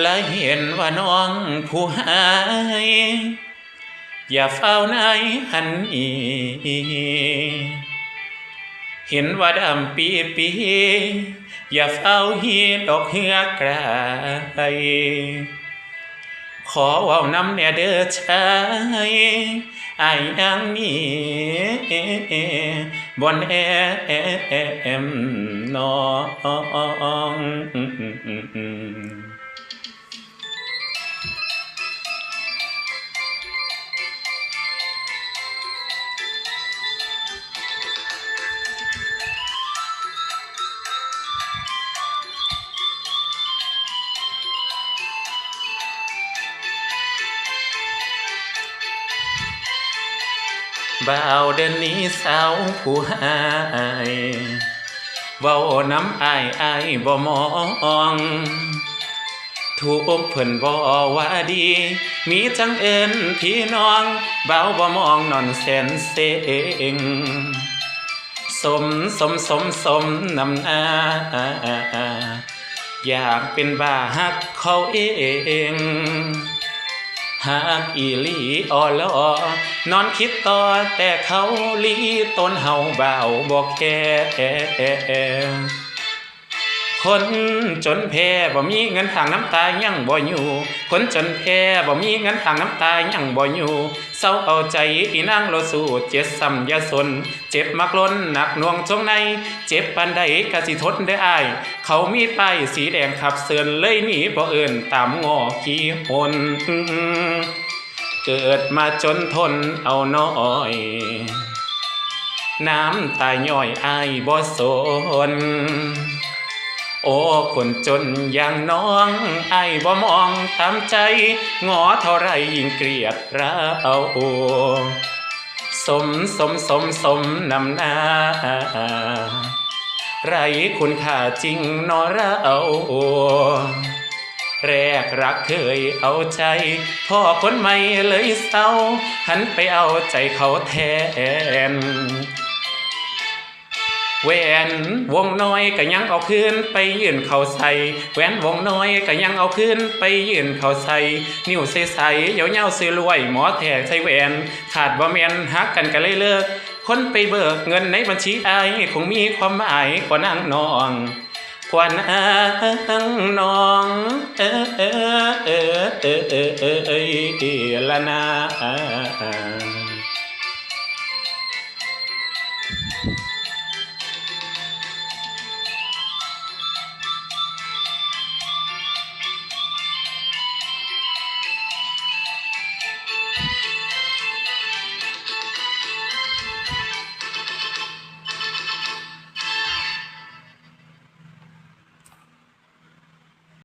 และเห็นว่าน้องผู้หาย อย่าเฝ้าในายหันอีเห็นว่าดำปีปี อย่าเฝ้าฮีดอกเหือกระไขอว่าน้ำแน่เด้อชายอายยังมีบนแอมน้อง บ่าวเดินนี้สาวผู้หายเว้าน้ำอายอายบ่มองถูกเพิ่นบ่ว่าดี มีจังเอินพี่น้องเบาบ่มองนอนแสนเสงสมสมสมสมนำหน้าอยากเป็นบ้าฮักเขาเอง หากอีลีอ่อลอนอนคิดต่อแต่เขาลีต้นเฮาเบาบอกแค่คนจนแพ้บ่มีเงินทางน้ำตายังบ่อยู่ คนจนแพ้บ่มีเงินทางน้ำตายังบ่อยู่าเอาใจอีนางโลสู่เจ็บซ้ำยาสน เจ็บมักล้นหนักหน่วงจงใน เจ็บปานใดกะสิทนได้อาย เขามีป้ายสีแดงขับเสือนเลยหนีบ่เอิ้นตามงอขี้หนเกิดมาจนทนเอาน้อยน้ำตาย่อยอายบ่สน โอ้คนจนอย่างน้อง ไอ้บ่มองตามใจงอเท่าไรยิ่งเกลียดเราสมสมสมสมนำหน้า ไรคุณค่าจริงนอเราแรกรักเคยเอาใจ พ่อคนใหม่เลยเศร้า หันไปเอาใจเขาแทน แหวนวงน้อยก็ยังเอาคืนไปยื่นเขาใส่แหวนวงน้อยก็ยังเอาคืนไปยื่นเขาใส่นิ้วใสๆเหยาเย้าซื้อรวย หมอแทกใส่แหวน ขาดบ่แมนฮักกันก็เลยเลิก คนไปเบิกเงินในบัญชีไอายคงมีความหมายกว่านางนองกว่านางนองเออเออเออเออเออเออเออละนา